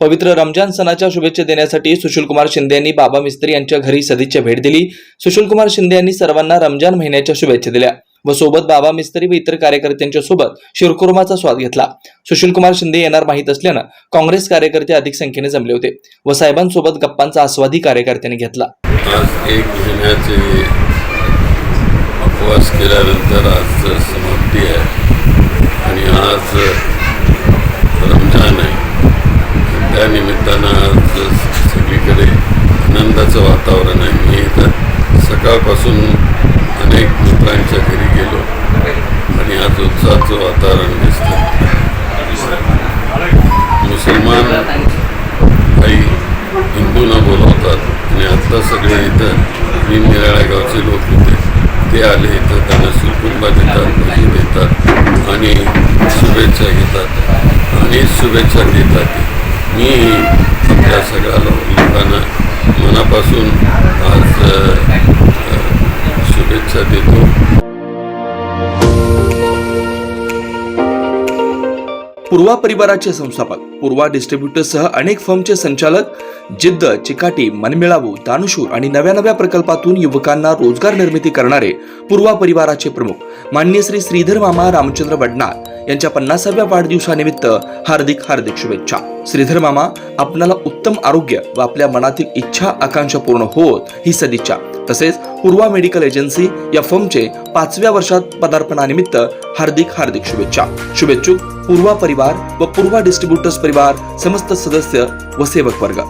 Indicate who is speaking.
Speaker 1: पवित्र रमजान सणाच्या शुभेच्छा देण्यासाठी सुशीलकुमार शिंदे यांनी बाबा मिस्त्री यांच्या घरी सदिच्छा भेट दिली. सुशीलकुमार शिंदे यांनी सर्वांना रमजान महिन्याच्या शुभेच्छा दिल्या व सोबत बाबा मिस्त्री व इतर कार्यकर्त्यांच्या सोबत शिरकुर्माचा स्वाद घेतला. सुशीलकुमार शिंदे येणार माहीत असल्यानं काँग्रेस कार्यकर्ते अधिक संख्येने जमले होते व साहेबांसोबत गप्पांचा आस्वादी कार्यकर्त्यांनी घेतला.
Speaker 2: आज एक महिन्याचे उपवास केल्यानंतर आज समाप्ती आहे आणि आज रमजान आहे त्यानिमित्तानं आज सगळीकडे आनंदाचं वातावरण आहे. मी इथं सकाळपासून अनेक मित्रांच्या घरी गेलो आणि आज उत्साहाचं वातावरण दिसतं मुसलमान काही हिंदूंना बोलवतात आणि आत्ता सगळे इथं निरनिराळ्या गावचे लोक होते. ते आले इथं त्यांना सुकुंबा देतात भजी देतात आणि शुभेच्छा घेतात. आणि शुभेच्छा देतात. मी या सगळ्या लोकांना मनापासून आज शुभेच्छा देतो.
Speaker 1: पूर्वा परिवाराचे संस्थापक पूर्वा डिस्ट्रीब्युटरसह अनेक फर्मचे संचालक जिद्द चिकाटी मनमिळावू दानशूर आणि नव्या नव्या प्रकल्पातून युवकांना रोजगार निर्मिती करणारे पूर्वा परिवाराचे प्रमुख मान्य श्री श्रीधर मामा रामचंद्र वडनाथ यांच्या पन्नासाव्या वाढदिवसानिमित्त हार्दिक हार्दिक शुभेच्छा. श्रीधर मामा आपणाला उत्तम आरोग्य व आपल्या मनातील इच्छा आकांक्षा पूर्ण होत ही सदिच्छा. तसेच पूर्वा मेडिकल एजन्सी या फर्मचे पाचव्या वर्षात पदार्पणानिमित्त हार्दिक हार्दिक शुभेच्छा. शुभेच्छुक पूर्वा परिवार व पूर्वा डिस्ट्रीब्युटर्स परिवार समस्त सदस्य व सेवक वर्ग.